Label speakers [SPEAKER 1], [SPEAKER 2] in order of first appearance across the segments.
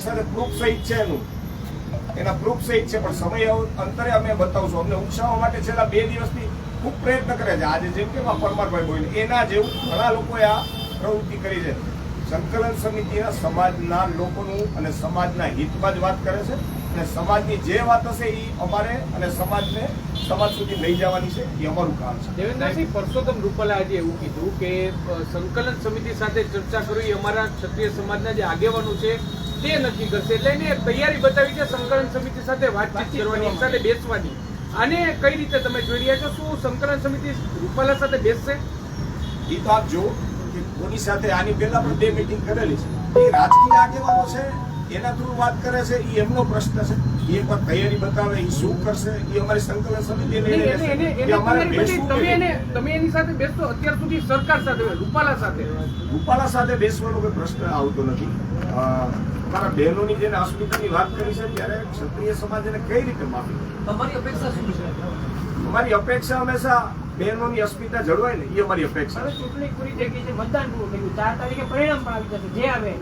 [SPEAKER 1] મારી સાથે પ્રૂફ સહિત છે એનું. એના પ્રૂફ સહિત છે, પણ સમય અંતરે અમે બતાવશું. અમને ઉકસાવવા માટે છેલ્લા બે દિવસથી ખૂબ પ્રયત્ન કરે છે. આજે જેમ કે પરમારભાઈ બોલ્યું એના જેવું ઘણા લોકોએ આ પ્રવૃત્તિ કરી છે. સંકલન સમિતિના સમાજના લોકોનું અને સમાજના હિતમાં જ વાત કરે છે અને સમાજની જે વાત હશે એ અમારે અને સમાજને સમાજ સુધી લઈ જવાની છે. એ અમારું કામ છે.
[SPEAKER 2] દેવેન્દ્રસિંહ પરસોત્તમ રૂપાલે આજે એવું કીધું કે સંકલન સમિતિ સાથે ચર્ચા કરવી અમારા ક્ષત્રિય સમાજના જે આગેવાનો છે તે નક્કી કરશે. એટલે એને તૈયારી બતાવી છે સંકલન સમિતિ સાથે વાતચીત કરવાની સાથે બેસવાની. આને કઈ રીતે તમે જોઈ રહ્યા છો શું સંકલન સમિતિ રૂપાલા સાથે બેસશે?
[SPEAKER 1] એ તો આપ જો કે કોની સાથે આની પહેલા પણ બે મિટિંગ કરેલી છે. એ રાજકીય આગેવાનો છે એના થ્રુ વાત કરે છે એ એમનો પ્રશ્ન છે. એ પણ તૈયારી બતાવે એ શું કરશે એ અમારી સંકલન સમિતિ
[SPEAKER 2] તમે એને
[SPEAKER 1] નહીં?
[SPEAKER 2] તમે એની સાથે બેસતો અત્યાર સુધી સરકાર સાથે રૂપાલા સાથે.
[SPEAKER 1] રૂપાલા સાથે બેસવાનો કોઈ પ્રશ્ન આવતો નથી. મારા બહેનોની જેને અસ્મિતાની વાત કરી છે ત્યારે ક્ષત્રિય સમાજ એને કઈ રીતે માફી
[SPEAKER 3] તમારી અપેક્ષા શું છે?
[SPEAKER 1] અમારી અપેક્ષા હંમેશા બહેનોની અસ્મિતા જળવાય ને એ અમારી અપેક્ષા
[SPEAKER 4] ચૂંટણી પૂરી થઈ ગઈ છે મતદાન પૂરું થઈ ગયું. ચાર તારીખે પરિણામ પણ આવી જશે. જે આવે.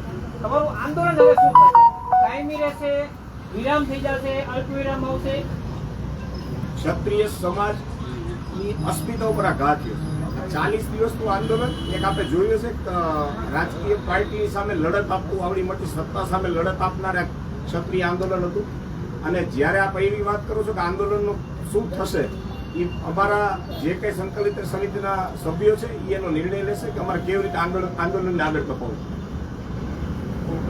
[SPEAKER 4] તમારું આંદોલન હવે શું થશે? કાયમી રહેશે, વિરામ થઈ જશે અલ્પ વિરામ આવશે.
[SPEAKER 1] ક્ષત્રિય સમાજની અસ્મિતા ઉપર આઘાત થયો ચાલીસ દિવસનું આંદોલન, એક આપણે જોયું છે રાજકીય પાર્ટીની સામે લડત આપતું, આવડી મોટી સત્તા સામે લડત આપનાર એક ક્ષત્રિય આંદોલન હતું. અને જ્યારે આપ એવી વાત કરો છો કે આંદોલનનું શું થશે, એ અમારા જે કંઈ સંકલિત સમિતિના સભ્યો છે એનો નિર્ણય લેશે કે અમારે કેવી રીતે આંદોલન, આંદોલનને આગળ કપાવવું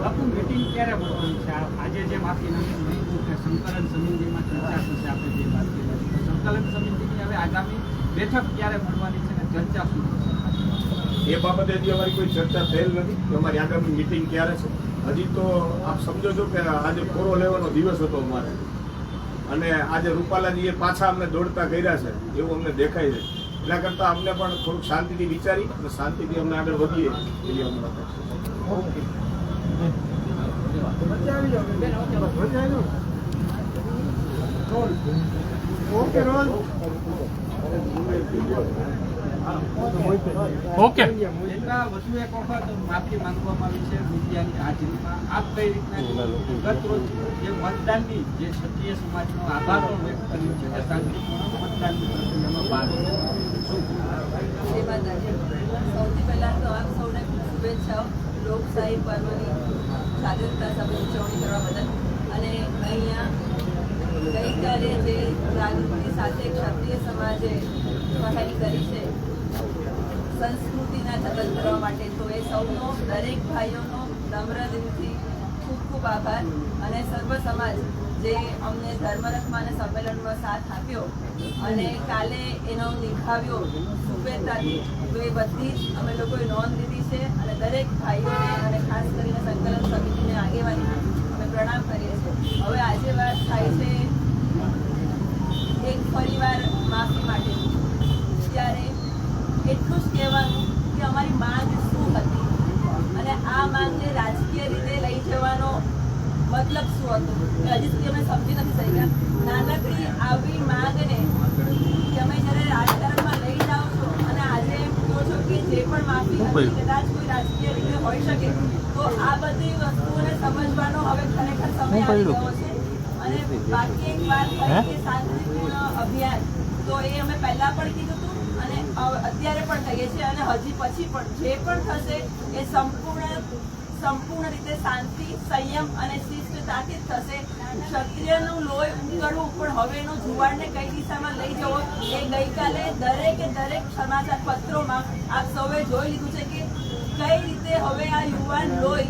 [SPEAKER 5] બાપુ મીટિંગ ક્યારે મળવાની છે? આજે જે નહીં નહીં કે સંકલન સમિતિમાં ચર્ચા થશે આપણે જે વાત કરી સંકલન સમિતિની હવે આગામી બેઠક ક્યારે મળવાની છે અને ચર્ચા શું થશે?
[SPEAKER 1] એ બાબતે હજી અમારી કોઈ ચર્ચા થયેલ નથી અમારી આગામી મિટિંગ ક્યારે છે. હજી તો આપ સમજો છો કે આજે કોરો લેવાનો દિવસ હતો અમારે. અને આજે રૂપાલાજીએ પાછા અમને દોડતા કર્યા છે એવું અમને દેખાય છે. એના કરતાં અમને પણ થોડુંક શાંતિથી વિચારી અને શાંતિથી અમને આગળ વધીએ એવી અમને છે.
[SPEAKER 2] ઓકે.
[SPEAKER 5] એટલા વધુ એક વખત માફી માંગવામાં આવી છે મીડિયાની હાજરીમાં આપ કઈ રીતના જે મતદાનની જે ક્ષત્રિય સમાજનો આભાર પણ વ્યક્ત કર્યો છે કે શાંતિપૂર્ણ મતદાનની પ્રક્રિયામાં ભાગ લીધો. શું?
[SPEAKER 6] જય માતાજી. સૌથી પહેલા તો આપ સૌને શુભેચ્છાઓ. લોકશાહી પર્વની સ્વાધીનતા સાથે ઉજવણી કરવા બદલ. અને અહીંયા ગઈકાલે જે જાગૃતિ સાથે ક્ષત્રિય સમાજે પહેલ કરી છે, સંસ્કૃતિના જતન કરવા માટે તો એ સૌનો, દરેક ભાઈઓનો નમ્ર દિલથી ખૂબ ખૂબ આભાર અને સર્વ સમાજ જે અમને ધર્મરથમાં અને સંમેલનમાં સાથ આપ્યો અને કાલે એનો નિભાવ્યો શુભેચ્છાથી. તો એ બધી જ અમે લોકોએ નોંધ લીધી છે અને દરેક ભાઈઓને અને ખાસ કરીને સંકલન સમિતિને આગેવાની અમે પ્રણામ કરીએ છીએ. હવે આજે વાત થાય છે એક પરિવાર માફી માટે ત્યારે એટલું જ કહેવાનું કે અમારી માંગ શું હતી અને આ માંગને રાજકીય રીતે લઈ જવાનો મતલબ શું હતો એ હજી સુધી અમે સમજી નથી શક્યા. નાનકડી આવી માંગને તમે જ્યારે રાજકારણમાં લઈ જાઓ છો અને આજે કહો છો કે જે પણ માફી હતી કદાચ કોઈ રાજકીય રીતે હોઈ શકે તો આ બધી વસ્તુઓને સમજવાનો હવે ખરેખર સમય આવી ગયો છે. અને બાકી એક વાત કે શાંતિપૂર્ણ અભિયાન. તો એ અમે પહેલા પણ કીધું હતું અને અત્યારે પણ કહીએ છીએ અને હજી પછી પણ જે પણ થશે એ સંપૂર્ણ સંપૂર્ણ રીતે શાંતિ સંયમ અને જ થશે. ક્ષત્રિયનું લોહી ઉકળવું પણ હવે જુવાળને કઈ દિશામાં લઈ જવો એ ગઈકાલે દરેકે દરેક સમાચાર પત્રોમાં આપ સૌએ જોઈ લીધું છે કે કઈ રીતે હવે આ યુવાન લોહી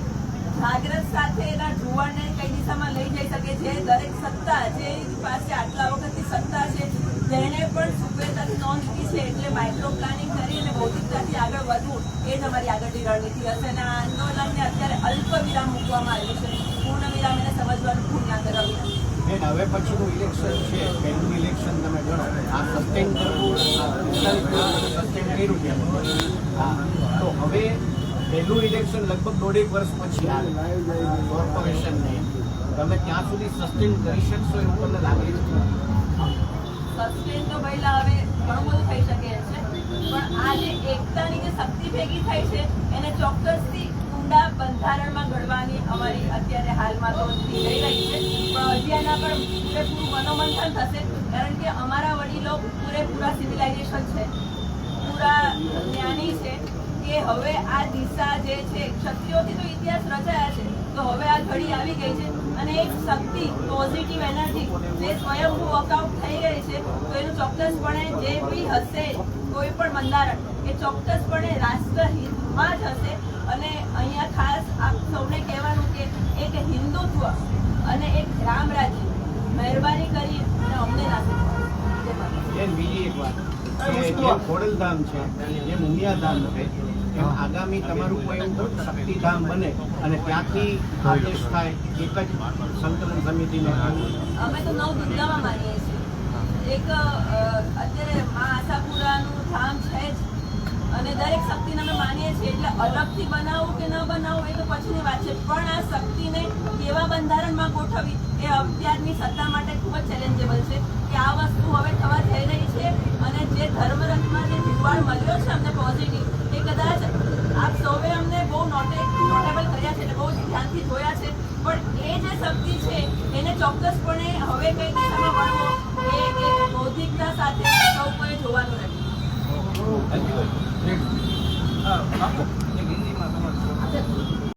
[SPEAKER 6] જાગ્રત સાથે એના જુવાનને કઈ દિશામાં લઈ જઈ શકે છે? દરેક સત્તા જે પાસે આટલા વખતની સત્તા છે તેણે પણ સુપેરતાથી નોંધ લીધી છે એટલે માઇક્રો પ્લાનિંગ કરી અને ભૌતિકતાથી આગળ વધવું એ તમારી આગળની રણનીતિ હશે. અને આ આંદોલનને અત્યારે અલ્પ વિરામ મૂકવામાં આવ્યું છે. પૂર્ણ વિરામ એને સમજવાનું ભૂલ ના કરાવી
[SPEAKER 3] બેન હવે પછીનું ઇલેક્શન છે. પહેલું ઇલેક્શન તમે ગણો. આ સસ્ટેન કરવું સસ્ટેન કર્યું છે હા. તો હવે પહેલું ઇલેક્શન લગભગ દોઢેક વર્ષ પછી આવે. કોર્પોરેશનને તમે ત્યાં સુધી સસ્ટેન કરી શકશો એવું તમને લાગે છે?
[SPEAKER 6] સસ્ટેન તો પહેલા હવે ઘણું બધું થઈ શકે છે. પણ આ જે એકતાની જે શક્તિ ભેગી થાય છે એને ચોક્કસથી ઊંડા બંધારણમાં ઘડવાની અમારી અત્યારે હાલમાં તો થઈ રહી છે. પણ હજી પર પૂરેપૂરું મનોમંથન થશે, કારણ કે અમારા વડીલો પૂરેપૂરા સિવિલાઇઝેશન છે. પૂરા જ્ઞાની છે કે હવે આ દિશા જે છે, શક્તિઓથી તો ઇતિહાસ રચાયા છે. તો હવે આ ઘડી આવી ગઈ છે અને એક શક્તિ પોઝિટિવ એનર્જી જે સ્વયંભૂ વર્કઆઉટ થઈ ગઈ છે, તો એનું ચોક્કસપણે જે બી હશે, કોઈ પણ બંધારણ, એ ચોક્કસપણે રાષ્ટ્રહિતમાં જ હશે અને અહીંયા ખાસ આપ સૌને કહેવાનું કે એક હિન્દુત્વ અને એક રામ રાજ્ય મહેરબાની કરી અને અમને ના શીખવાડો. જય માતા.
[SPEAKER 3] બેન બીજી એક વાત કે જેમ ખોડલધામ છે જેમ ઉમિયાધામ છે એમ આગામી તમારું કોઈ એવું શક્તિધામ બને અને ત્યાંથી આદેશ થાય એક જ સંકલન સમિતિને.
[SPEAKER 6] અમે તો નવ દુર્ગામાં માનીએ છીએ. એક અત્યારે મા આશાપુરાનું ધામ છે જ. અને દરેક શક્તિને અમે માનીએ છીએ. એટલે અલગથી બનાવવું કે ન બનાવવું એ તો પછીની વાત છે. પણ આ શક્તિને કેવા બંધારણમાં ગોઠવી એ અત્યારની સત્તા માટે ખૂબ જ ચેલેન્જેબલ છે કે આ વસ્તુ હવે થવા જઈ રહી છે અને જે ધર્મરથમાં જે જુવાળ મળ્યો છે અમને પોઝિટિવ એ કદાચ આપ સૌએ અમને બહુ નોટે નોટેબલ કર્યા છે અને બહુ ધ્યાનથી જોયા છે પણ એ જે શક્તિ છે એને ચોક્કસપણે હવે કઈ દિશામાં વળવો એ એક બૌદ્ધિકતા સાથે સૌ કોઈ જોવાનું રહેશે